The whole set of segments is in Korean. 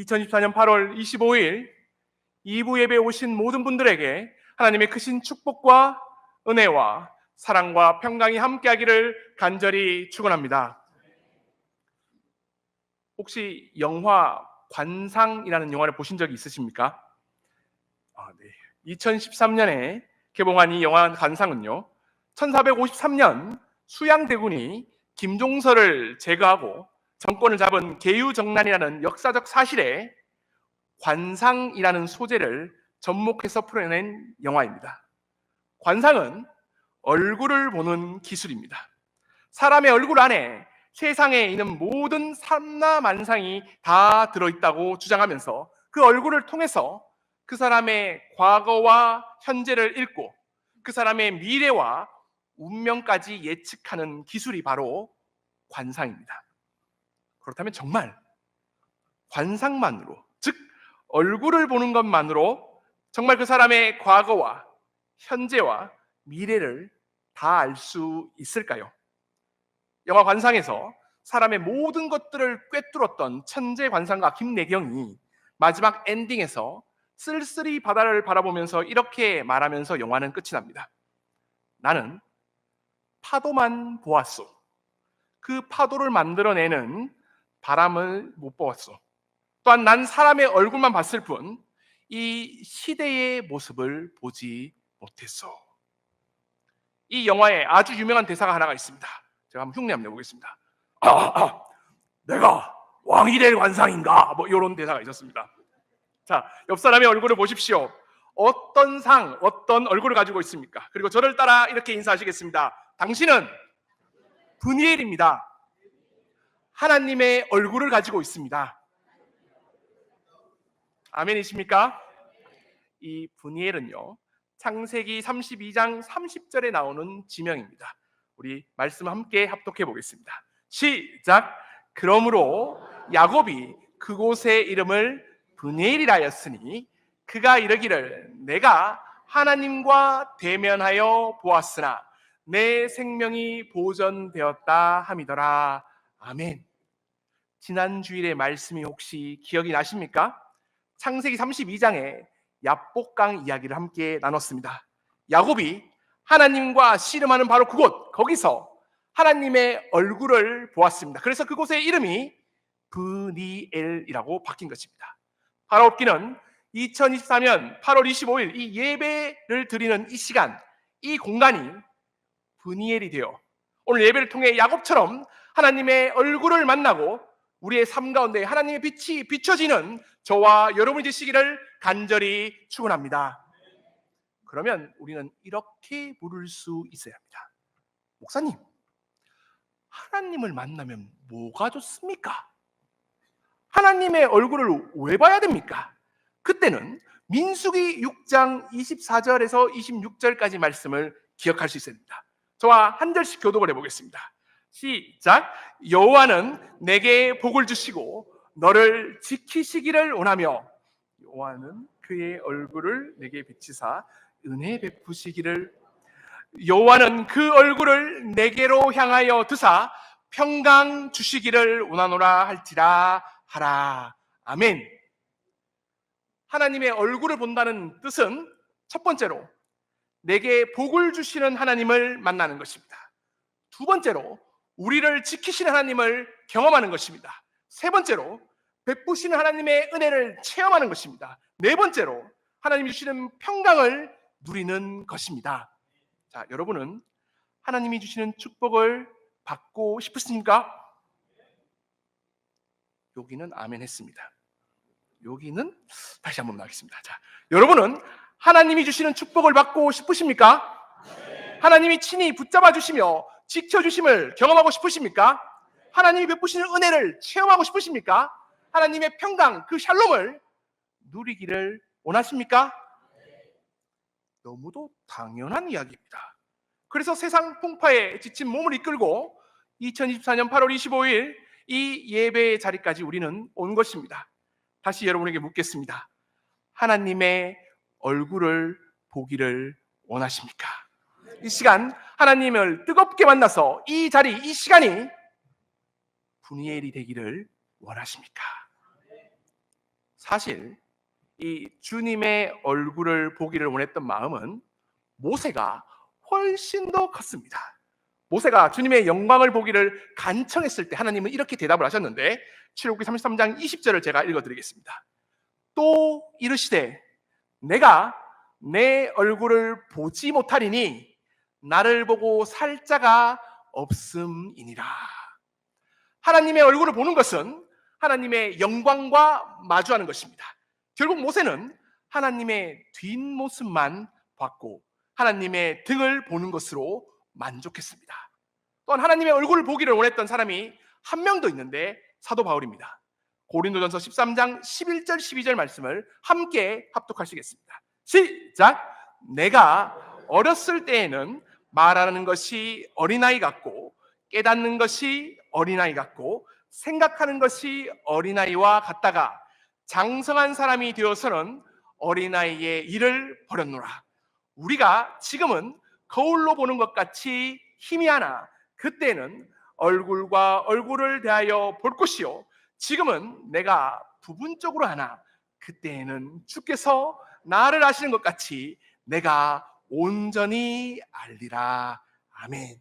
2024년 8월 25일 2부 예배에 오신 모든 분들에게 하나님의 크신 축복과 은혜와 사랑과 평강이 함께하기를 간절히 축원합니다. 혹시 영화 관상이라는 영화를 보신 적이 있으십니까? 아, 네. 2013년에 개봉한 이 영화 관상은요. 1453년 수양대군이 김종서를 제거하고 정권을 잡은 계유정난이라는 역사적 사실에 관상이라는 소재를 접목해서 풀어낸 영화입니다. 관상은 얼굴을 보는 기술입니다. 사람의 얼굴 안에 세상에 있는 모든 삼라만상이 다 들어있다고 주장하면서 그 얼굴을 통해서 그 사람의 과거와 현재를 읽고 그 사람의 미래와 운명까지 예측하는 기술이 바로 관상입니다. 그렇다면 정말 관상만으로, 즉 얼굴을 보는 것만으로 정말 그 사람의 과거와 현재와 미래를 다 알 수 있을까요? 영화 관상에서 사람의 모든 것들을 꿰뚫었던 천재 관상가 김내경이 마지막 엔딩에서 쓸쓸히 바다를 바라보면서 이렇게 말하면서 영화는 끝이 납니다. 나는 파도만 보았소. 그 파도를 만들어내는 바람을 못 보았소. 또한 난 사람의 얼굴만 봤을 뿐 이 시대의 모습을 보지 못했소. 이 영화에 아주 유명한 대사가 하나가 있습니다. 제가 한번 흉내 한번 내보겠습니다. 아, 아, 내가 왕이 될 관상인가? 뭐 이런 대사가 있었습니다. 자, 옆 사람의 얼굴을 보십시오. 어떤 상, 어떤 얼굴을 가지고 있습니까? 그리고 저를 따라 이렇게 인사하시겠습니다. 당신은 분이엘입니다. 하나님의 얼굴을 가지고 있습니다. 아멘이십니까? 이 분이엘은요. 창세기 32장 30절에 나오는 지명입니다. 우리 말씀 함께 합독해 보겠습니다. 시작. 그러므로 야곱이 그곳의 이름을 분이엘이라 하였으니 그가 이르기를 내가 하나님과 대면하여 보았으나 내 생명이 보존되었다 함이더라. 아멘. 지난 주일의 말씀이 혹시 기억이 나십니까? 창세기 32장에 야복강 이야기를 함께 나눴습니다. 야곱이 하나님과 씨름하는 바로 그곳 거기서 하나님의 얼굴을 보았습니다. 그래서 그곳의 이름이 브니엘이라고 바뀐 것입니다. 바라옵기는 2024년 8월 25일 이 예배를 드리는 이 시간, 이 공간이 브니엘이 되어 오늘 예배를 통해 야곱처럼 하나님의 얼굴을 만나고 우리의 삶 가운데 하나님의 빛이 비춰지는 저와 여러분이 되시기를 간절히 축원합니다. 그러면 우리는 이렇게 물을 수 있어야 합니다. 목사님, 하나님을 만나면 뭐가 좋습니까? 하나님의 얼굴을 왜 봐야 됩니까? 그때는 민수기 6장 24절에서 26절까지 말씀을 기억할 수 있어야 됩니다. 저와 한 절씩 교독을 해보겠습니다. 시작. 여호와는 내게 복을 주시고 너를 지키시기를 원하며 여호와는 그의 얼굴을 내게 비치사 은혜 베푸시기를 여호와는 그 얼굴을 내게로 향하여 드사 평강 주시기를 원하노라 할지라 하라. 아멘. 하나님의 얼굴을 본다는 뜻은 첫 번째로 내게 복을 주시는 하나님을 만나는 것입니다. 두 번째로 우리를 지키시는 하나님을 경험하는 것입니다. 세 번째로 베푸시는 하나님의 은혜를 체험하는 것입니다. 네 번째로 하나님이 주시는 평강을 누리는 것입니다. 자, 여러분은 하나님이 주시는 축복을 받고 싶으십니까? 여기는 아멘 했습니다. 여기는 다시 한번 나가겠습니다. 자, 여러분은 하나님이 주시는 축복을 받고 싶으십니까? 하나님이 친히 붙잡아 주시며 지켜 주심을 경험하고 싶으십니까? 하나님이 베푸시는 은혜를 체험하고 싶으십니까? 하나님의 평강, 그 샬롬을 누리기를 원하십니까? 너무도 당연한 이야기입니다. 그래서 세상 풍파에 지친 몸을 이끌고 2024년 8월 25일 이 예배의 자리까지 우리는 온 것입니다. 다시 여러분에게 묻겠습니다. 하나님의 얼굴을 보기를 원하십니까? 이 시간 하나님을 뜨겁게 만나서 이 자리, 이 시간이 분이엘이 되기를 원하십니까? 사실 이 주님의 얼굴을 보기를 원했던 마음은 모세가 훨씬 더 컸습니다. 모세가 주님의 영광을 보기를 간청했을 때 하나님은 이렇게 대답을 하셨는데 출애굽기 33장 20절을 제가 읽어 드리겠습니다. 또 이르시되 내가 내 얼굴을 보지 못하리니 나를 보고 살 자가 없음이니라. 하나님의 얼굴을 보는 것은 하나님의 영광과 마주하는 것입니다. 결국 모세는 하나님의 뒷모습만 봤고 하나님의 등을 보는 것으로 만족했습니다. 또한 하나님의 얼굴을 보기를 원했던 사람이 한명더 있는데 사도 바울입니다. 고린도전서 13장 11절 12절 말씀을 함께 합독하시겠습니다. 시작. 내가 어렸을 때에는 말하는 것이 어린아이 같고 깨닫는 것이 어린아이 같고 생각하는 것이 어린아이와 같다가 장성한 사람이 되어서는 어린아이의 일을 버렸노라. 우리가 지금은 거울로 보는 것 같이 희미하나 그때는 얼굴과 얼굴을 대하여 볼 것이요 지금은 내가 부분적으로 하나 그때에는 주께서 나를 아시는 것 같이 내가 온전히 알리라 아멘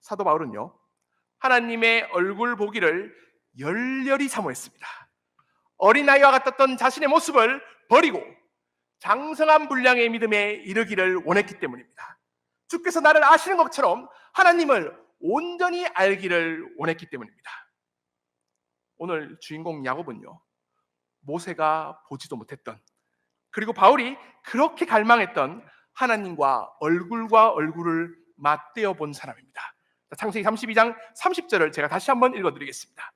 사도 바울은요 하나님의 얼굴 보기를 열렬히 사모했습니다 어린아이와 같았던 자신의 모습을 버리고 장성한 분량의 믿음에 이르기를 원했기 때문입니다 주께서 나를 아시는 것처럼 하나님을 온전히 알기를 원했기 때문입니다. 오늘 주인공 야곱은요. 모세가 보지도 못했던 그리고 바울이 그렇게 갈망했던 하나님과 얼굴과 얼굴을 맞대어 본 사람입니다. 창세기 32장 30절을 제가 다시 한번 읽어 드리겠습니다.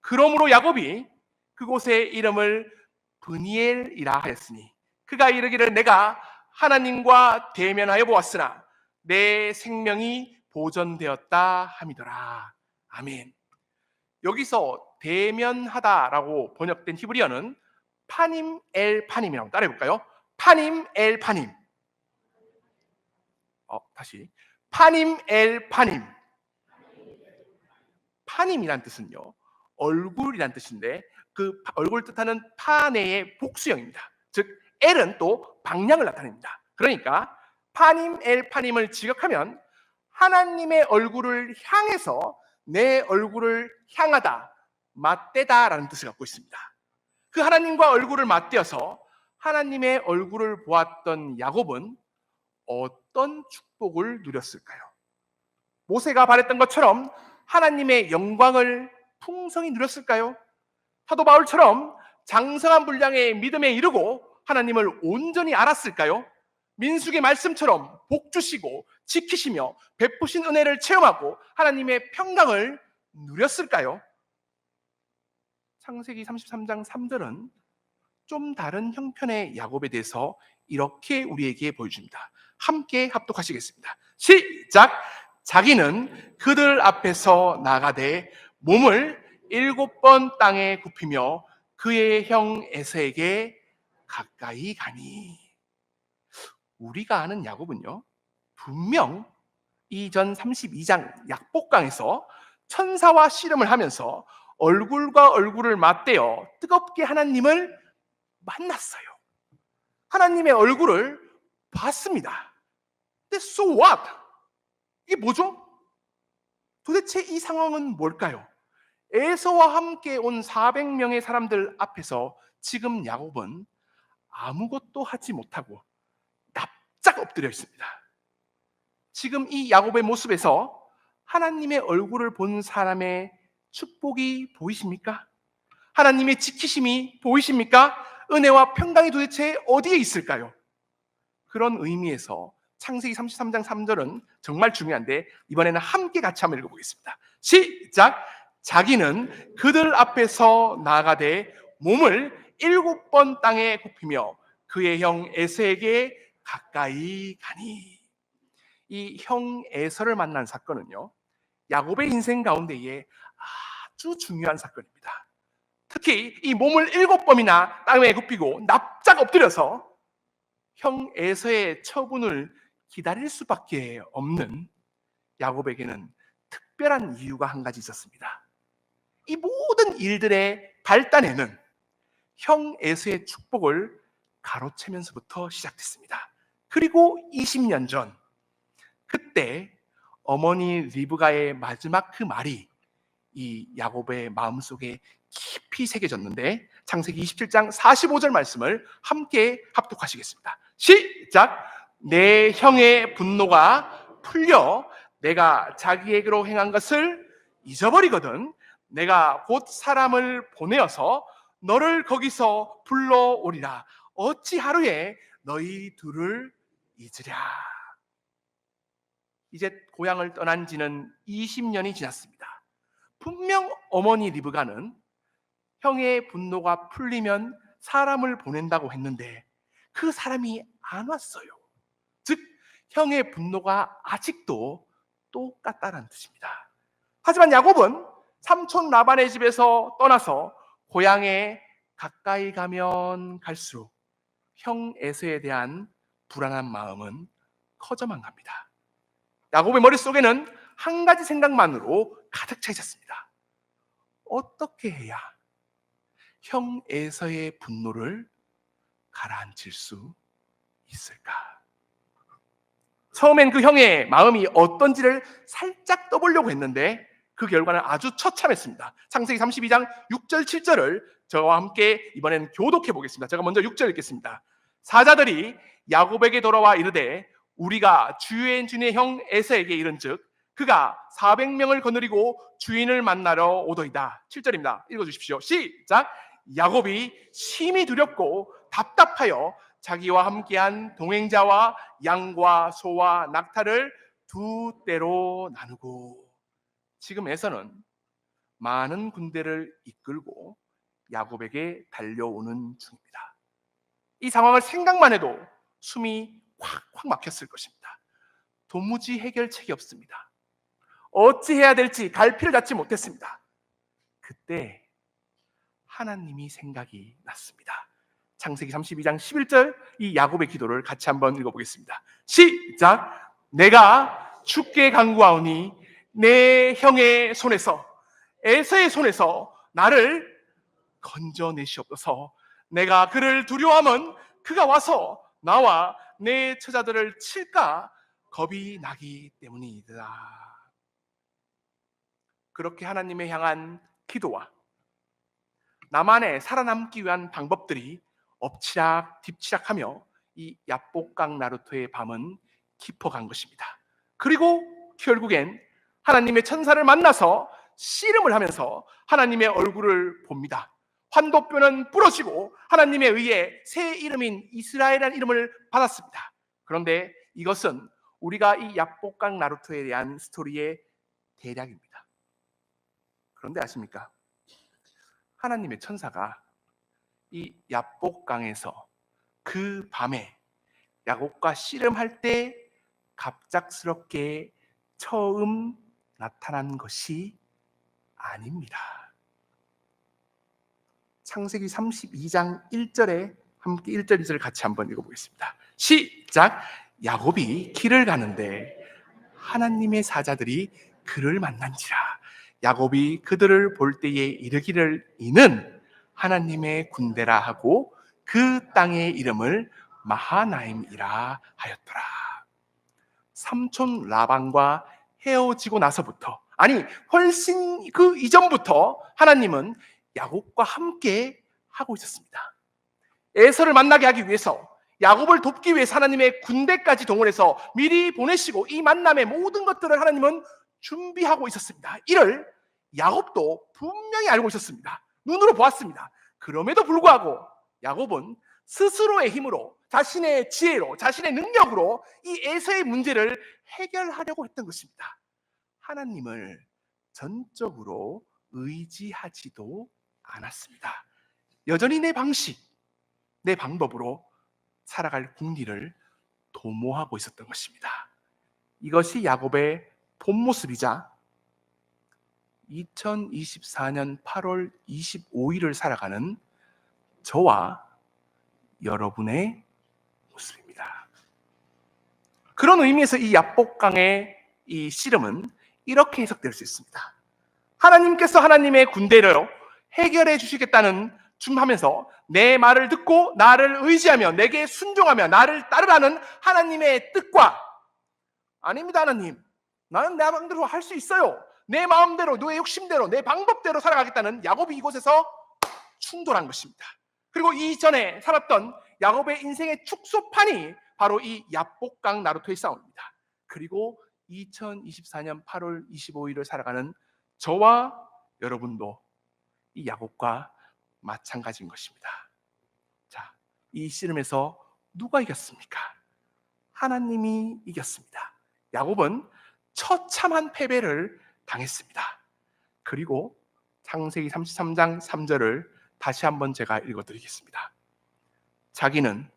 그러므로 야곱이 그곳의 이름을 브니엘이라 하였으니 그가 이르기를 내가 하나님과 대면하여 보았으나 내 생명이 보존되었다 함이더라. 아멘. 여기서 대면하다라고 번역된 히브리어는 파님 엘 파님이라고 따라해 볼까요? 파님 엘 파님. 어, 다시. 파님 엘 파님. 파님이란 뜻은요. 얼굴이란 뜻인데 그 얼굴 뜻하는 파네의 복수형입니다. 즉 엘은 또 방향을 나타냅니다. 그러니까 파님 엘 파님을 지각하면 하나님의 얼굴을 향해서 내 얼굴을 향하다, 맞대다라는 뜻을 갖고 있습니다. 그 하나님과 얼굴을 맞대어서 하나님의 얼굴을 보았던 야곱은 어 떤 축복을 누렸을까요? 모세가 바랬던 것처럼 하나님의 영광을 풍성히 누렸을까요? 사도 바울처럼 장성한 분량의 믿음에 이르고 하나님을 온전히 알았을까요? 민숙의 말씀처럼 복 주시고 지키시며 베푸신 은혜를 체험하고 하나님의 평강을 누렸을까요? 창세기 33장 3절은 좀 다른 형편의 야곱에 대해서 이렇게 우리에게 보여줍니다. 함께 합독하시겠습니다. 시작! 자기는 그들 앞에서 나가되 몸을 일곱 번 땅에 굽히며 그의 형 에서에게 가까이 가니. 우리가 아는 야곱은요, 분명 이전 32장 약복강에서 천사와 씨름을 하면서 얼굴과 얼굴을 맞대어 뜨겁게 하나님을 만났어요. 하나님의 얼굴을 봤습니다. 근데 so what? 이게 뭐죠? 도대체 이 상황은 뭘까요? 에서와 함께 온 400명의 사람들 앞에서 지금 야곱은 아무것도 하지 못하고 납작 엎드려 있습니다. 지금 이 야곱의 모습에서 하나님의 얼굴을 본 사람의 축복이 보이십니까? 하나님의 지키심이 보이십니까? 은혜와 평강이 도대체 어디에 있을까요? 그런 의미에서 창세기 33장 3절은 정말 중요한데 이번에는 함께 같이 한번 읽어보겠습니다. 시작! 자기는 그들 앞에서 나가되 몸을 일곱 번 땅에 굽히며 그의 형 에서에게 가까이 가니 이 형 에서를 만난 사건은요 야곱의 인생 가운데에 아주 중요한 사건입니다. 특히 이 몸을 일곱 번이나 땅에 굽히고 납작 엎드려서 형 에서의 처분을 기다릴 수밖에 없는 야곱에게는 특별한 이유가 한 가지 있었습니다. 이 모든 일들의 발단에는 형 에서의 축복을 가로채면서부터 시작됐습니다. 그리고 20년 전 그때 어머니 리브가의 마지막 그 말이 이 야곱의 마음속에 깊이 새겨졌는데 창세기 27장 45절 말씀을 함께 합독하시겠습니다. 시작. 내 형의 분노가 풀려 내가 자기에게로 행한 것을 잊어버리거든 내가 곧 사람을 보내어서 너를 거기서 불러오리라 어찌 하루에 너희 둘을 잊으랴 이제 고향을 떠난 지는 20년이 지났습니다 분명 어머니 리브가는 형의 분노가 풀리면 사람을 보낸다고 했는데 그 사람이 안 왔어요 즉 형의 분노가 아직도 똑같다는 뜻입니다. 하지만 야곱은 삼촌 라반의 집에서 떠나서 고향에 가까이 가면 갈수록 형 에서에 대한 불안한 마음은 커져만 갑니다. 야곱의 머릿속에는 한 가지 생각만으로 가득 차 있었습니다. 어떻게 해야 형 에서의 분노를 가라앉힐 수 있을까? 처음엔 그 형의 마음이 어떤지를 살짝 떠보려고 했는데 그 결과는 아주 처참했습니다. 창세기 32장 6절 7절을 저와 함께 이번엔 교독해 보겠습니다. 제가 먼저 6절 읽겠습니다. 사자들이 야곱에게 돌아와 이르되 우리가 주인 주인의 형 에서에게 이른즉 그가 400명을 거느리고 주인을 만나러 오더이다. 7절입니다. 읽어 주십시오. 시작. 야곱이 심히 두렵고 답답하여 자기와 함께한 동행자와 양과 소와 낙타를 두 때로 나누고 지금 에서는 많은 군대를 이끌고 야곱에게 달려오는 중입니다. 이 상황을 생각만 해도 숨이 확확 막혔을 것입니다. 도무지 해결책이 없습니다. 어찌 해야 될지 갈피를 잡지 못했습니다. 그때 하나님이 생각이 났습니다. 창세기 32장 11절 이 야곱의 기도를 같이 한번 읽어보겠습니다. 시작. 내가 죽게 간구하오니 내 형의 손에서 에서의 손에서 나를 건져내시옵소서. 내가 그를 두려워하면 그가 와서 나와 내 처자들을 칠까 겁이 나기 때문이다. 그렇게 하나님의 향한 기도와 나만의 살아남기 위한 방법들이 엎치락 뒤치락하며 이 야복강 나루토의 밤은 깊어간 것입니다. 그리고 결국엔 하나님의 천사를 만나서 씨름을 하면서 하나님의 얼굴을 봅니다. 환도뼈는 부러지고 하나님에 의해 새 이름인 이스라엘이라는 이름을 받았습니다. 그런데 이것은 우리가 이 야복강 나루토에 대한 스토리의 대략입니다. 그런데 아십니까? 하나님의 천사가 이 야복강에서 그 밤에 야곱과 씨름할 때 갑작스럽게 처음 나타난 것이 아닙니다. 창세기 32장 1절에 함께 1절 2절 같이 한번 읽어보겠습니다. 시작. 야곱이 길을 가는데 하나님의 사자들이 그를 만난지라. 야곱이 그들을 볼 때에 이르기를 이는 하나님의 군대라 하고 그 땅의 이름을 마하나임이라 하였더라. 삼촌 라반과 헤어지고 나서부터 아니 훨씬 그 이전부터 하나님은 야곱과 함께 하고 있었습니다. 에서를 만나게 하기 위해서 야곱을 돕기 위해서 하나님의 군대까지 동원해서 미리 보내시고 이 만남의 모든 것들을 하나님은 준비하고 있었습니다. 이를 야곱도 분명히 알고 있었습니다. 눈으로 보았습니다. 그럼에도 불구하고 야곱은 스스로의 힘으로 자신의 지혜로 자신의 능력으로 이 에서의 문제를 해결하려고 했던 것입니다. 하나님을 전적으로 의지하지도 않았습니다. 여전히 내 방식, 내 방법으로 살아갈 궁리를 도모하고 있었던 것입니다. 이것이 야곱의 본 모습이자 2024년 8월 25일을 살아가는 저와 여러분의 모습입니다. 그런 의미에서 이 야복강의 이 씨름은 이렇게 해석될 수 있습니다. 하나님께서 하나님의 군대를 해결해 주시겠다는 줌하면서 내 말을 듣고 나를 의지하며 내게 순종하며 나를 따르라는 하나님의 뜻과 아닙니다 하나님 나는 내 마음대로 할 수 있어요 내 마음대로 내 욕심대로 내 방법대로 살아가겠다는 야곱이 이곳에서 충돌한 것입니다 그리고 이전에 살았던 야곱의 인생의 축소판이 바로 이 야복강 나루토의 싸움입니다 그리고 2024년 8월 25일을 살아가는 저와 여러분도 이 야곱과 마찬가지인 것입니다. 자, 이 씨름에서 누가 이겼습니까? 하나님이 이겼습니다. 야곱은 처참한 패배를 당했습니다. 그리고 창세기 33장 3절을 다시 한번 제가 읽어 드리겠습니다. 자기는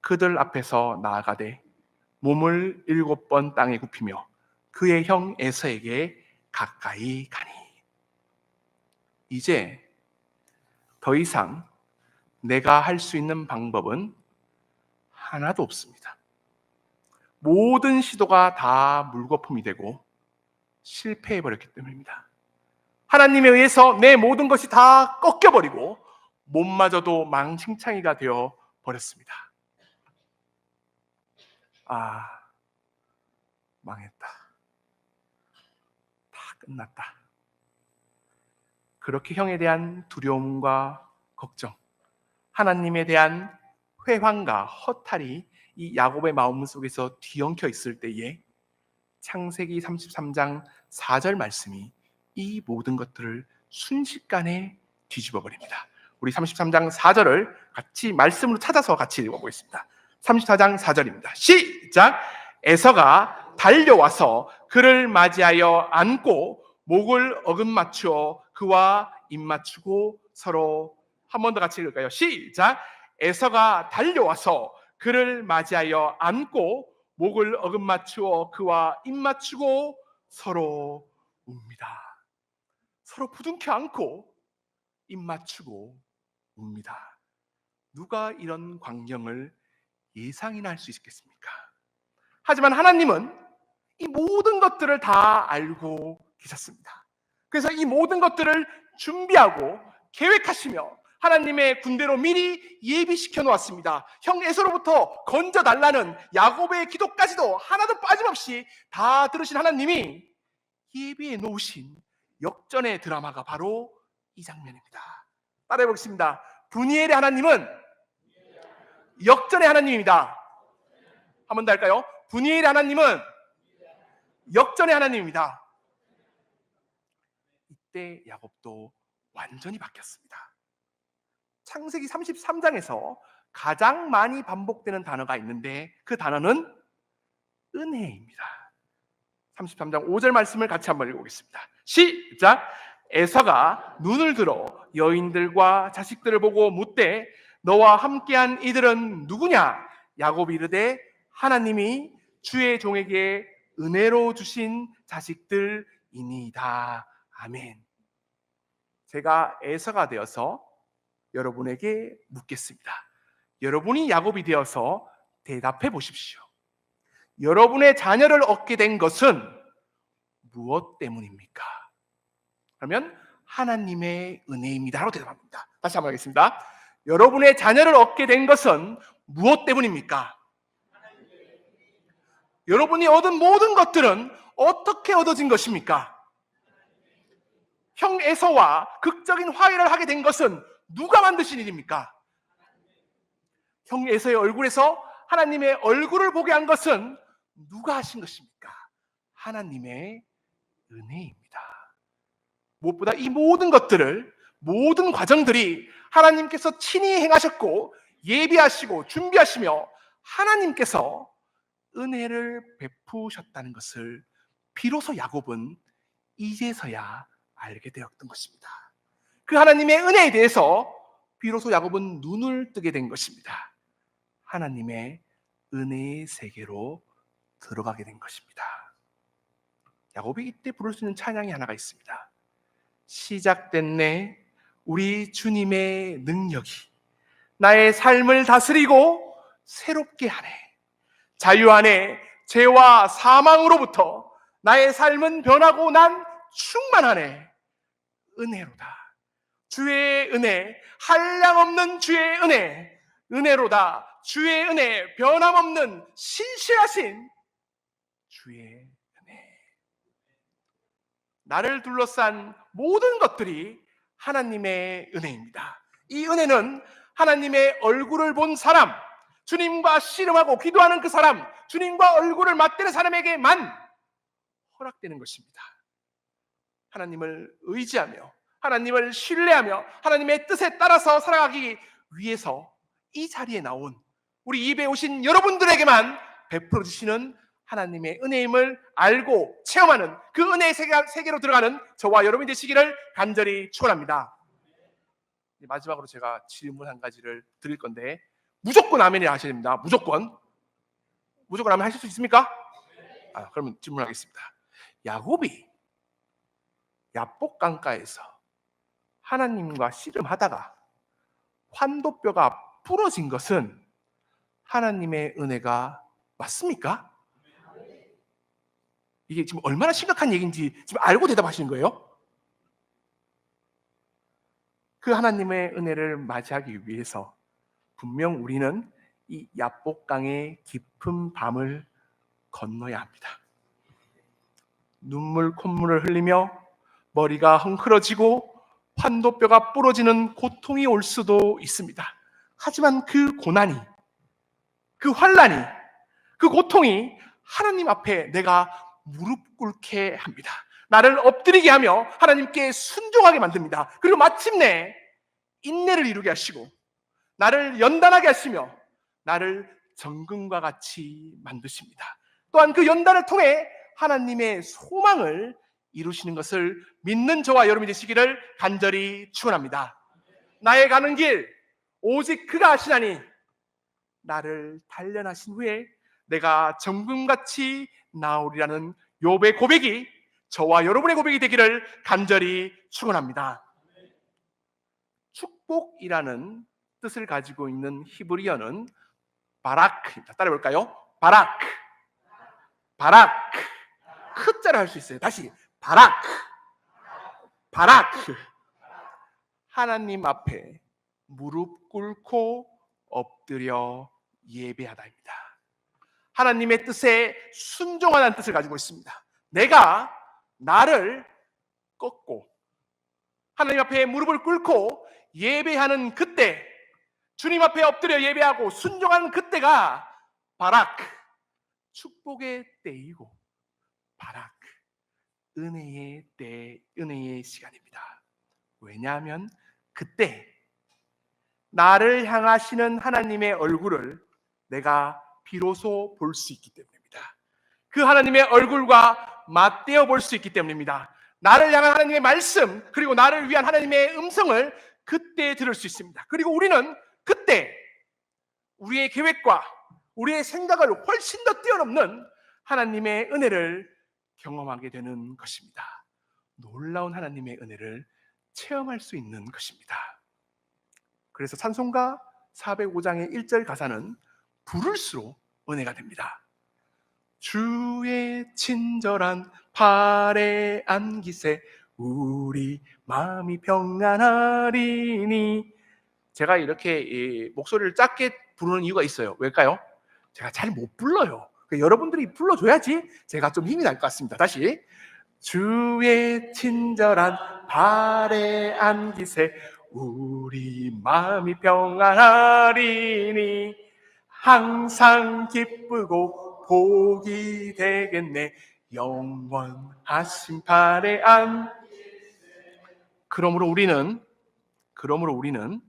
그들 앞에서 나아가되 몸을 일곱 번 땅에 굽히며 그의 형 에서에게 가까이 가니 이제 더 이상 내가 할 수 있는 방법은 하나도 없습니다. 모든 시도가 다 물거품이 되고 실패해 버렸기 때문입니다. 하나님에 의해서 내 모든 것이 다 꺾여버리고 몸마저도 망칭창이가 되어 버렸습니다. 아, 망했다. 다 끝났다. 그렇게 형에 대한 두려움과 걱정, 하나님에 대한 회황과 허탈이 이 야곱의 마음 속에서 뒤엉켜 있을 때에 창세기 33장 4절 말씀이 이 모든 것들을 순식간에 뒤집어 버립니다. 우리 33장 4절을 같이 말씀으로 찾아서 같이 읽어 보겠습니다. 34장 4절입니다. 시작! 에서가 달려와서 그를 맞이하여 안고 목을 어긋맞추어 그와 입맞추고 서로 한 번 더 같이 읽을까요? 시작! 에서가 달려와서 그를 맞이하여 안고 목을 어긋맞추어 그와 입맞추고 서로 웁니다. 서로 부둥켜 안고 입맞추고 웁니다. 누가 이런 광경을 예상이나 할 수 있겠습니까? 하지만 하나님은 이 모든 것들을 다 알고 계셨습니다. 그래서 이 모든 것들을 준비하고 계획하시며 하나님의 군대로 미리 예비시켜 놓았습니다. 형 에서로부터 건져 달라는 야곱의 기도까지도 하나도 빠짐없이 다 들으신 하나님이 예비해 놓으신 역전의 드라마가 바로 이 장면입니다. 따라해 보겠습니다. 분이엘의 하나님은 역전의 하나님입니다. 한 번 더 할까요? 분이엘의 하나님은 역전의 하나님입니다. 이때 야곱도 완전히 바뀌었습니다. 창세기 33장에서 가장 많이 반복되는 단어가 있는데 그 단어는 은혜입니다. 33장 5절 말씀을 같이 한번 읽어보겠습니다. 시작! 에서가 눈을 들어 여인들과 자식들을 보고 묻되 너와 함께한 이들은 누구냐? 야곱이 이르되 하나님이 주의 종에게 은혜로 주신 자식들이니이다. 아멘. 제가 에서가 되어서 여러분에게 묻겠습니다. 여러분이 야곱이 되어서 대답해 보십시오. 여러분의 자녀를 얻게 된 것은 무엇 때문입니까? 그러면 하나님의 은혜입니다라고 대답합니다. 다시 한번 하겠습니다. 여러분의 자녀를 얻게 된 것은 무엇 때문입니까? 여러분이 얻은 모든 것들은 어떻게 얻어진 것입니까? 형 에서와 극적인 화해를 하게 된 것은 누가 만드신 일입니까? 형 에서의 얼굴에서 하나님의 얼굴을 보게 한 것은 누가 하신 것입니까? 하나님의 은혜입니다. 무엇보다 이 모든 것들을 모든 과정들이 하나님께서 친히 행하셨고 예비하시고 준비하시며 하나님께서 은혜를 베푸셨다는 것을 비로소 야곱은 이제서야 알게 되었던 것입니다. 그 하나님의 은혜에 대해서 비로소 야곱은 눈을 뜨게 된 것입니다. 하나님의 은혜의 세계로 들어가게 된 것입니다. 야곱이 이때 부를 수 있는 찬양이 하나가 있습니다. 시작됐네 우리 주님의 능력이 나의 삶을 다스리고 새롭게 하네. 자유 안에 죄와 사망으로부터 나의 삶은 변하고 난 충만하네. 은혜로다. 주의 은혜, 한량없는 주의 은혜, 은혜로다. 주의 은혜, 변함없는 신실하신 주의 은혜. 나를 둘러싼 모든 것들이 하나님의 은혜입니다. 이 은혜는 하나님의 얼굴을 본 사람, 주님과 씨름하고 기도하는 그 사람, 주님과 얼굴을 맞대는 사람에게만 허락되는 것입니다. 하나님을 의지하며 하나님을 신뢰하며 하나님의 뜻에 따라서 살아가기 위해서 이 자리에 나온 우리 입에 오신 여러분들에게만 베풀어 주시는 하나님의 은혜임을 알고 체험하는 그 은혜의 세계, 세계 로 들어가는 저와 여러분이 되시기를 간절히 축원합니다. 마지막으로 제가 질문 한 가지를 드릴 건데 무조건 아멘이라 하셔야 됩니다. 무조건 무조건 아멘 하실 수 있습니까? 아, 그러면 질문하겠습니다. 야곱이 야복 강가에서 하나님과 씨름하다가 환도뼈가 부러진 것은 하나님의 은혜가 맞습니까? 이게 지금 얼마나 심각한 얘기인지 지금 알고 대답하시는 거예요? 그 하나님의 은혜를 맞이하기 위해서 분명 우리는 이 야복강의 깊은 밤을 건너야 합니다. 눈물 콧물을 흘리며 머리가 헝클어지고 환도뼈가 부러지는 고통이 올 수도 있습니다. 하지만 그 고난이, 그 환란이, 그 고통이 하나님 앞에 내가 무릎 꿇게 합니다. 나를 엎드리게 하며 하나님께 순종하게 만듭니다. 그리고 마침내 인내를 이루게 하시고 나를 연단하게 하시며 나를 정금과 같이 만드십니다. 또한 그 연단을 통해 하나님의 소망을 이루시는 것을 믿는 저와 여러분이 되시기를 간절히 축원합니다. 나의 가는 길 오직 그가 아시나니 나를 단련하신 후에 내가 정금같이 나오리라는 욥의 고백이 저와 여러분의 고백이 되기를 간절히 축원합니다. 축복이라는 뜻을 가지고 있는 히브리어는 바라크입니다. 따라 볼까요? 바라크. 바라크. 크자를 할 수 있어요. 다시 바라크. 바라크. 하나님 앞에 무릎 꿇고 엎드려 예배하다입니다. 하나님의 뜻에 순종하는 뜻을 가지고 있습니다. 내가 나를 꺾고 하나님 앞에 무릎을 꿇고 예배하는 그때 주님 앞에 엎드려 예배하고 순종하는 그때가 바라크 축복의 때이고 바라크 은혜의 때 은혜의 시간입니다. 왜냐하면 그때 나를 향하시는 하나님의 얼굴을 내가 비로소 볼 수 있기 때문입니다. 그 하나님의 얼굴과 맞대어 볼 수 있기 때문입니다. 나를 향한 하나님의 말씀 그리고 나를 위한 하나님의 음성을 그때 들을 수 있습니다. 그리고 우리는 그때 우리의 계획과 우리의 생각을 훨씬 더 뛰어넘는 하나님의 은혜를 경험하게 되는 것입니다. 놀라운 하나님의 은혜를 체험할 수 있는 것입니다. 그래서 찬송가 405장의 1절 가사는 부를수록 은혜가 됩니다. 주의 친절한 팔에 안기세 우리 마음이 평안하리니 제가 이렇게 목소리를 작게 부르는 이유가 있어요. 왜일까요? 제가 잘 못 불러요. 그러니까 여러분들이 불러줘야지 제가 좀 힘이 날 것 같습니다. 다시. 주의 친절한 발에 안기세 우리 마음이 평안하리니 항상 기쁘고 복이 되겠네. 영원하신 발에 안 그러므로 우리는 그러므로 우리는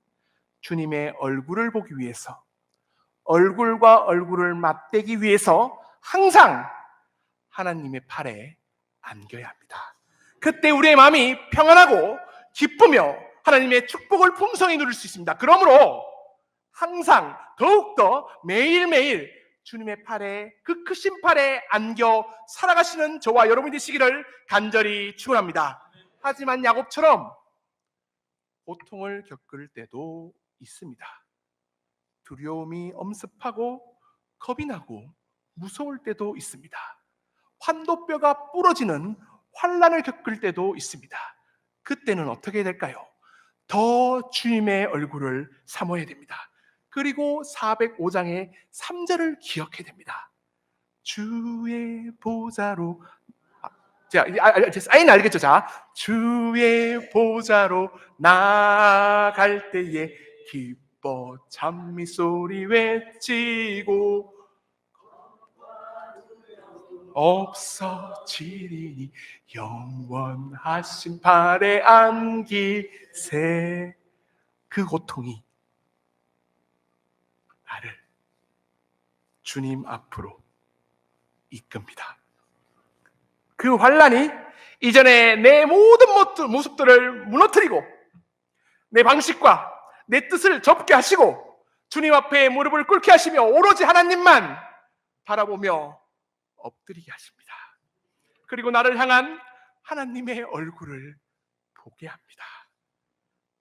주님의 얼굴을 보기 위해서 얼굴과 얼굴을 맞대기 위해서 항상 하나님의 팔에 안겨야 합니다. 그때 우리의 마음이 평안하고 기쁘며 하나님의 축복을 풍성히 누릴 수 있습니다. 그러므로 항상 더욱더 매일매일 주님의 팔에 그 크신 팔에 안겨 살아가시는 저와 여러분이 되시기를 간절히 축원합니다. 하지만 야곱처럼 고통을 겪을 때도 있습니다. 두려움이 엄습하고 겁이 나고 무서울 때도 있습니다. 환도뼈가 부러지는 환란을 겪을 때도 있습니다. 그때는 어떻게 될까요? 더 주님의 얼굴을 사모해야 됩니다. 그리고 405장의 3절을 기억해야 됩니다. 주의 보좌로 아, 자, 아, 아, 아, 사인 알겠죠? 자, 주의 보좌로 나갈 때에 기 뻐 찬미 소리 외치고 없어지리니 영원하신 발에 안기세 그 고통이 나를 주님 앞으로 이끕니다. 그 환란이 이전에 내 모든 모습- 모습들을 무너뜨리고 내 방식과 내 뜻을 접게 하시고 주님 앞에 무릎을 꿇게 하시며 오로지 하나님만 바라보며 엎드리게 하십니다. 그리고 나를 향한 하나님의 얼굴을 보게 합니다.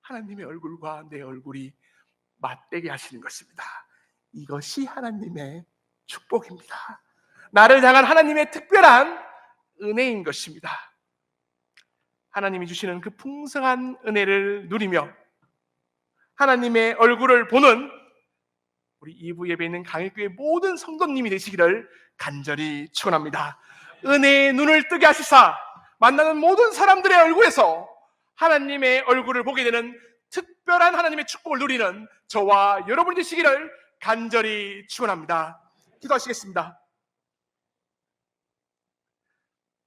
하나님의 얼굴과 내 얼굴이 맞대게 하시는 것입니다. 이것이 하나님의 축복입니다. 나를 향한 하나님의 특별한 은혜인 것입니다. 하나님이 주시는 그 풍성한 은혜를 누리며 하나님의 얼굴을 보는 우리 2부 예배에 있는 강일교회 모든 성도님이 되시기를 간절히 축원합니다. 은혜의 눈을 뜨게 하시사 만나는 모든 사람들의 얼굴에서 하나님의 얼굴을 보게 되는 특별한 하나님의 축복을 누리는 저와 여러분이 되시기를 간절히 축원합니다. 기도하시겠습니다.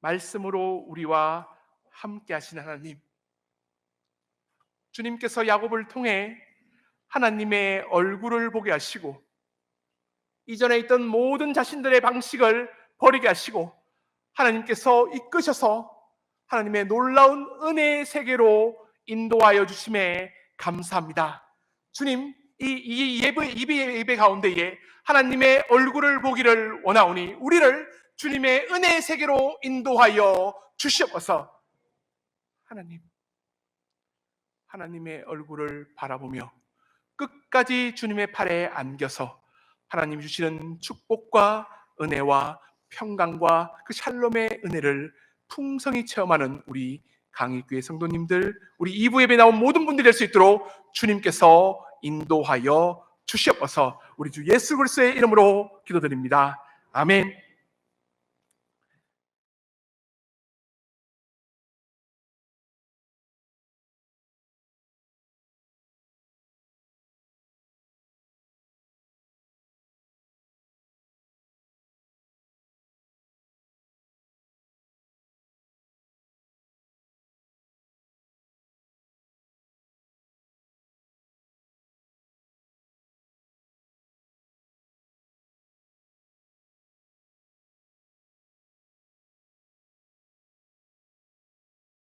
말씀으로 우리와 함께 하신 하나님 주님께서 야곱을 통해 하나님의 얼굴을 보게 하시고 이전에 있던 모든 자신들의 방식을 버리게 하시고 하나님께서 이끄셔서 하나님의 놀라운 은혜의 세계로 인도하여 주심에 감사합니다. 주님, 이, 이 예배, 예배, 예배 가운데에 하나님의 얼굴을 보기를 원하오니 우리를 주님의 은혜의 세계로 인도하여 주시옵소서. 하나님, 하나님의 얼굴을 바라보며 끝까지 주님의 팔에 안겨서 하나님 주시는 축복과 은혜와 평강과 그 샬롬의 은혜를 풍성히 체험하는 우리 강의교회 성도님들, 우리 2부 예배 나온 모든 분들이 될 수 있도록 주님께서 인도하여 주시옵소서 우리 주 예수 그리스도의 이름으로 기도드립니다. 아멘.